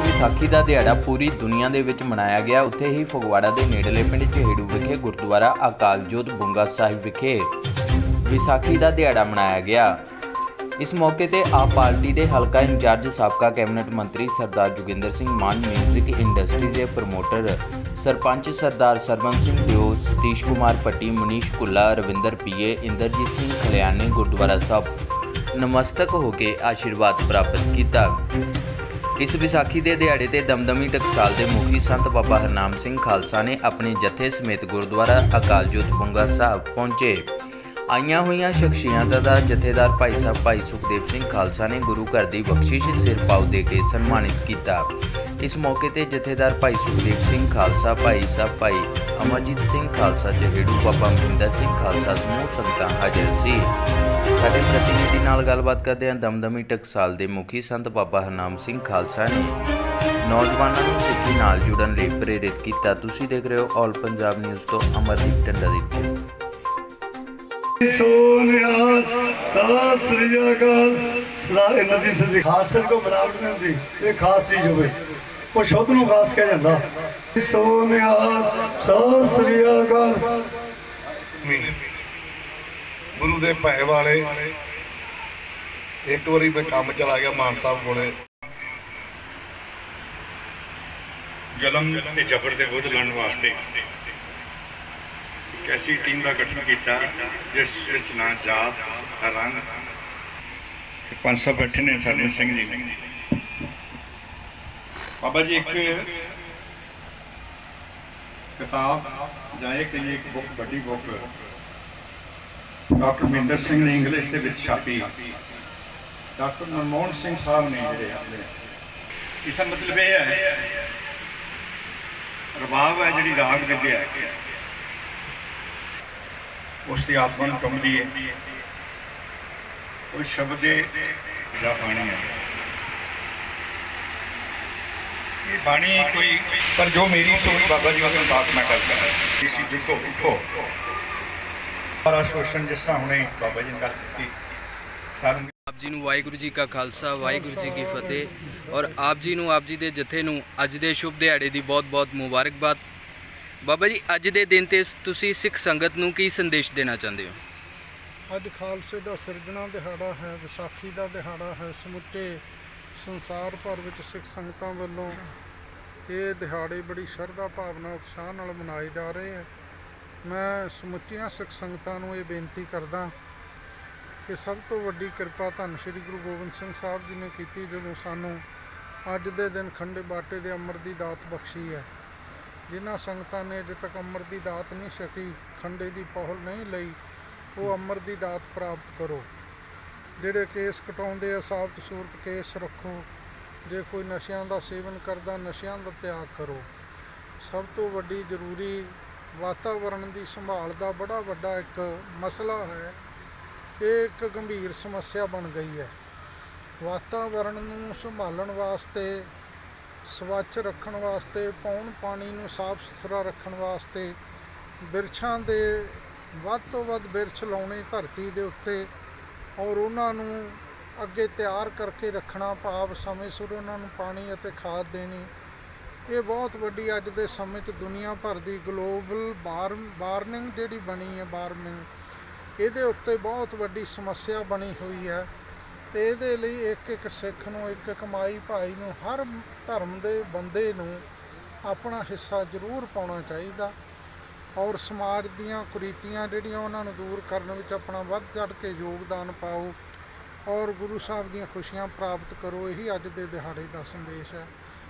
ਜਿੱਥੇ ਵਿਸਾਖੀ ਦਾ ਦਿਹਾੜਾ ਪੂਰੀ ਦੁਨੀਆ ਦੇ ਵਿੱਚ ਮਨਾਇਆ ਗਿਆ। ਉੱਥੇ ਹੀ ਫਗਵਾੜਾ ਦੇ ਨੇੜਲੇ ਪਿੰਡ ਚਹੇੜੂ ਵਿਖੇ ਗੁਰਦੁਆਰਾ ਅਕਾਲ ਜੋਤ ਬੁੰਗਾ ਸਾਹਿਬ ਵਿਖੇ ਵਿਸਾਖੀ ਦਾ ਦਿਹਾੜਾ ਮਨਾਇਆ ਗਿਆ। ਇਸ ਮੌਕੇ ਤੇ ਆਪ ਪਾਰਟੀ ਦੇ ਹਲਕਾ ਇੰਚਾਰਜ, ਸਾਬਕਾ ਕੈਬਨਿਟ ਮੰਤਰੀ ਸਰਦਾਰ ਜੋਗਿੰਦਰ ਸਿੰਘ ਮਾਨ, ਮਿਊਜ਼ਿਕ ਇੰਡਸਟਰੀ ਦੇ ਪ੍ਰਮੋਟਰ ਸਰਪੰਚ ਸਰਦਾਰ ਸਰਵਨ ਸਿੰਘ ਦਿਓ, ਸਤੀਸ਼ ਕੁਮਾਰ ਪੱਟੀ ਮਨੀਸ਼ ਕੁੱਲਾ, ਰਵਿੰਦਰ ਪੀਏ, ਇੰਦਰਜੀਤ ਸਿੰਘ ਖਲਿਆਣੇ ਗੁਰਦੁਆਰਾ ਸਾਹਿਬ ਨਮਸਤਕ ਹੋ ਕੇ ਆਸ਼ੀਰਵਾਦ ਪ੍ਰਾਪਤ ਕੀਤਾ। ਇਸ ਵਿਸਾਖੀ ਦੇ ਦਿਹਾੜੇ ਤੇ ਦਮਦਮੀ ਟਕਸਾਲ ਦੇ ਮੁਖੀ ਸੰਤ ਬਾਬਾ ਹਰਨਾਮ ਸਿੰਘ ਖਾਲਸਾ ਨੇ ਆਪਣੇ ਜਥੇ ਸਮੇਤ ਗੁਰਦੁਆਰਾ ਅਕਾਲ ਜੋਤ ਬੁੰਗਾ ਸਾਹਿਬ ਪਹੁੰਚੇ। ਆਈਆਂ ਹੋਈਆਂ ਸ਼ਖਸੀਅਤਾਂ ਦਾ ਜਥੇਦਾਰ ਭਾਈ ਸਾਹਿਬ ਭਾਈ ਸੁਖਦੇਵ ਸਿੰਘ ਖਾਲਸਾ ਨੇ ਗੁਰੂ ਘਰ ਦੀ ਬਖਸ਼ਿਸ਼ ਸਿਰ ਪਾਉ ਦੇ ਕੇ ਸਨਮਾਨਿਤ ਕੀਤਾ। ਇਸ ਮੌਕੇ ਤੇ ਜਥੇਦਾਰ ਭਾਈ ਸੁਖਦੇਵ ਸਿੰਘ ਖਾਲਸਾ, ਭਾਈ ਸਾਹਿਬ ਭਾਈ ਅਮਰਜੀਤ ਸਿੰਘ ਖਾਲਸਾ, ਜਹੇੜੂ ਬਾਬਾ ਮਹਿੰਦਰ ਸਿੰਘ ਖਾਲਸਾ ਸਮੂਹ ਸੰਗਤਾਂ ਹਾਜ਼ਰ ਸੀ। ਸਾਡੇ ਪ੍ਰਤੀਨਿਧੀ ਨਾਲ ਗੱਲਬਾਤ ਕਰਦੇ ਹਾਂ ਦਮਦਮੀ ਟਕਸਾਲ ਦੇ ਮੁਖੀ ਸੰਤ ਬਾਬਾ ਹਰਨਾਮ ਸਿੰਘ ਖਾਲਸਾ ਨੇ। ਨੌਜਵਾਨਾਂ ਨੂੰ ਸਿੱਖੀ ਨਾਲ ਜੁੜਨ ਲਈ ਪ੍ਰੇਰਿਤ ਕੀਤਾ। ਤੁਸੀਂ ਦੇਖ ਰਹੇ ਹੋ ਆਲ ਪੰਜਾਬ ਨਿਊਜ਼ ਤੋਂ ਅਮਰਦੀਪ ਟੰਡਾ ਦੀ ਰਿਪੋਰਟ। ਸੋਨਿਆ ਸਤਿ ਸ੍ਰੀ ਅਕਾਲ। ਸਦਾ એનર્ਜੀ ਸਰ ਖਾਸਰ ਕੋ ਬਨਾਵਟ ਨਹੀਂ ਹੁੰਦੀ। ਇਹ ਖਾਸ ਚੀਜ਼ ਹੋਵੇ। ਉਹ ਸ਼ੁੱਧ ਨੂੰ ਖਾਸ ਕਿਹਾ ਜਾਂਦਾ। ਸੋਨਿਆ ਸਤਿ ਸ੍ਰੀ ਅਕਾਲ। ਗੁਰੂ ਦੇ ਭੈ ਵਾਲੇ। ਇੱਕ ਵਾਰੀ ਮੈਂ ਕੰਮ ਚਲਾ ਗਿਆ ਮਾਨ ਸਾਹਿਬ ਕੋਲੇ। ਜ਼ੁਲਮ ਤੇ ਜ਼ਬਰ ਦੇ ਵਿਰੁੱਧ ਲੜਨ ਵਾਸਤੇ ਇੱਕ ਐਸੀ ਟੀਮ ਦਾ ਗਠਨ ਕੀਤਾ, ਜਿਸ ਵਿੱਚ ਨਾ ਜਾਤ, ਨਾ ਰੰਗ। ਤੇ 500 ਬੈਠੇ ਨੇ ਸਾਡੇ ਸਿੰਘ ਜੀ। ਬਾਬਾ ਜੀ, ਇੱਕ ਕਿਤਾਬ ਜਾਂ ਇੱਕ ਇਹ ਇੱਕ ਬੁੱਕ ਵੱਡੀ ਬੁੱਕ ਡਾਕਟਰ ਮਹਿੰਦਰ ਸਿੰਘ ਨੇ ਇੰਗਲਿਸ਼ ਦੇ ਵਿੱਚ ਛਾਪੀ। ਡਾਕਟਰ ਮਨਮੋਹਨ ਸਿੰਘ ਸਾਹਿਬ ਨੇ ਜਿਹੜੇ ਆਪਣੇ ਇਸ ਦਾ ਮਤਲਬ ਇਹ ਹੈ, ਰਬਾਬ ਹੈ ਜਿਹੜੀ ਰਾਗ ਵਿਦਿਆ ਹੈ। ਉਸ ਦੀ ਆਤਮਾ ਨੂੰ ਟੁੰਬਦੀ ਹੈ। ਉਹ ਸ਼ਬਦ ਦੇ ਜਾਂ ਬਾਣੀ ਹੈ। ਇਹ ਬਾਣੀ ਕੋਈ ਪਰ ਜੋ ਮੇਰੀ ਸੋਚ ਬਾਬਾ ਜੀ ਉਹਦੇ ਬਾਤ ਮੈਂ ਕਰਦਾ ਹੈ ਇਸੀ ਜੁਟੋ ਉਠੋ ਸਾਰਾ ਸ਼ੋਸ਼ਣ ਜਿਸ ਤਰ੍ਹਾਂ ਹੁਣੇ ਬਾਬਾ ਜੀ ਨੇ ਗੱਲ ਕੀਤੀ। ਸਾਨੂੰ ਆਪ ਜੀ ਨੂੰ ਵਾਹਿਗੁਰੂ ਜੀ ਕਾ ਖਾਲਸਾ ਵਾਹਿਗੁਰੂ ਜੀ ਕੀ ਫਤਿਹ। ਔਰ ਆਪ ਜੀ ਨੂੰ ਆਪ ਜੀ ਦੇ ਜਥੇ ਨੂੰ ਅੱਜ ਦੇ ਸ਼ੁਭ ਦਿਹਾੜੇ ਦੀ ਬਹੁਤ-ਬਹੁਤ ਮੁਬਾਰਕਬਾਦ। ਬਾਬਾ ਜੀ ਅੱਜ ਦੇ ਦਿਨ ਤੇ ਤੁਸੀਂ ਸਿੱਖ ਸੰਗਤ ਨੂੰ ਕੀ ਸੰਦੇਸ਼ ਦੇਣਾ ਚਾਹੁੰਦੇ ਹੋ? ਅੱਜ ਖਾਲਸੇ ਦਾ ਸਿਰਜਣਾ ਦਿਹਾੜਾ ਹੈ ਵਿਸਾਖੀ ਦਾ ਦਿਹਾੜਾ ਹੈ ਸਮੁੱਚੇ ਸੰਸਾਰ ਭਰ ਵਿੱਚ ਸਿੱਖ ਸੰਗਤਾਂ ਵੱਲੋਂ ਇਹ ਦਿਹਾੜੇ ਬੜੀ ਸ਼ਰਧਾ ਭਾਵਨਾ ਉਤਸ਼ਾਹ ਨਾਲ ਮਨਾਏ ਜਾ ਰਹੇ ਹੈ। ਮੈਂ ਸਮੁੱਚੀਆਂ ਸਿੱਖ ਸੰਗਤਾਂ ਨੂੰ ਇਹ ਬੇਨਤੀ ਕਰਦਾ ਕਿ ਸਭ ਤੋਂ ਵੱਡੀ ਕਿਰਪਾ ਧੰਨ ਸ਼੍ਰੀ ਗੁਰੂ ਗੋਬਿੰਦ ਸਿੰਘ ਸਾਹਿਬ ਜੀ ਨੇ ਕੀਤੀ, ਜਦੋਂ ਸਾਨੂੰ ਅੱਜ ਦੇ ਦਿਨ ਖੰਡੇ ਬਾਟੇ ਦੇ ਅੰਮ੍ਰਿਤ ਦੀ ਦਾਤ ਬਖਸ਼ੀ ਹੈ। ਜਿਨ੍ਹਾਂ ਸੰਗਤਾਂ ਨੇ ਅਜੇ ਤੱਕ ਅੰਮ੍ਰਿਤ ਦੀ ਦਾਤ ਨਹੀਂ ਛਕੀ, ਖੰਡੇ ਦੀ ਪਹੁਲ ਨਹੀਂ ਲਈ, ਉਹ ਅੰਮ੍ਰਿਤ ਦੀ ਦਾਤ ਪ੍ਰਾਪਤ ਕਰੋ। ਜਿਹੜੇ ਕੇਸ ਕਟਾਉਂਦੇ ਆ, ਸਾਬਤ ਸੂਰਤ ਕੇਸ ਰੱਖੋ। ਜੇ ਕੋਈ ਨਸ਼ਿਆਂ ਦਾ ਸੇਵਨ ਕਰਦਾ, ਨਸ਼ਿਆਂ ਦਾ ਤਿਆਗ ਕਰੋ। ਸਭ ਤੋਂ ਵੱਡੀ ਜ਼ਰੂਰੀ ਵਾਤਾਵਰਣ ਦੀ ਸੰਭਾਲ ਦਾ ਬੜਾ ਵੱਡਾ ਇੱਕ ਮਸਲਾ ਹੈ। ਇਹ ਇੱਕ ਗੰਭੀਰ ਸਮੱਸਿਆ ਬਣ ਗਈ ਹੈ। ਵਾਤਾਵਰਣ ਨੂੰ ਸੰਭਾਲਣ ਵਾਸਤੇ, ਸਵੱਛ ਰੱਖਣ ਵਾਸਤੇ, ਪੌਣ ਪਾਣੀ ਨੂੰ ਸਾਫ਼ ਸੁਥਰਾ ਰੱਖਣ ਵਾਸਤੇ ਬਿਰਛਾਂ ਦੇ ਵੱਧ ਤੋਂ ਵੱਧ ਬਿਰਛ ਲਾਉਣੇ ਧਰਤੀ ਦੇ ਉੱਤੇ ਔਰ ਉਹਨਾਂ ਨੂੰ ਅੱਗੇ ਤਿਆਰ ਕਰਕੇ ਰੱਖਣਾ, ਭਾਵ ਸਮੇਂ ਸਿਰ ਉਹਨਾਂ ਨੂੰ ਪਾਣੀ ਅਤੇ ਖਾਦ ਦੇਣੀ ਇਹ ਬਹੁਤ ਵੱਡੀ ਅੱਜ ਦੇ ਸਮੇਂ 'ਚ ਦੁਨੀਆ ਭਰ ਦੀ ਗਲੋਬਲ ਵਾਰਨਿੰਗ ਜਿਹੜੀ ਬਣੀ ਹੈ ਵਾਰਮਿੰਗ ਇਹਦੇ ਉੱਤੇ ਬਹੁਤ ਵੱਡੀ ਸਮੱਸਿਆ ਬਣੀ ਹੋਈ ਹੈ ਤੇ ਇਹਦੇ ਲਈ ਇੱਕ ਇੱਕ ਸਿੱਖ ਨੂੰ, ਇੱਕ ਇੱਕ ਮਾਈ ਭਾਈ ਨੂੰ, ਹਰ ਧਰਮ ਦੇ ਬੰਦੇ ਨੂੰ ਆਪਣਾ ਹਿੱਸਾ ਜ਼ਰੂਰ ਪਾਉਣਾ ਚਾਹੀਦਾ ਔਰ ਸਮਾਜ ਦੀਆਂ ਕੁਰੀਤੀਆਂ ਜਿਹੜੀਆਂ ਉਹਨਾਂ ਨੂੰ ਦੂਰ ਕਰਨ ਵਿੱਚ ਆਪਣਾ ਵੱਧ ਚੜ੍ਹ ਕੇ ਯੋਗਦਾਨ ਪਾਓ ਔਰ ਗੁਰੂ ਸਾਹਿਬ ਦੀਆਂ ਖੁਸ਼ੀਆਂ ਪ੍ਰਾਪਤ ਕਰੋ, ਇਹੀ ਅੱਜ ਦੇ ਦਿਹਾੜੇ ਦਾ ਸੰਦੇਸ਼ ਹੈ।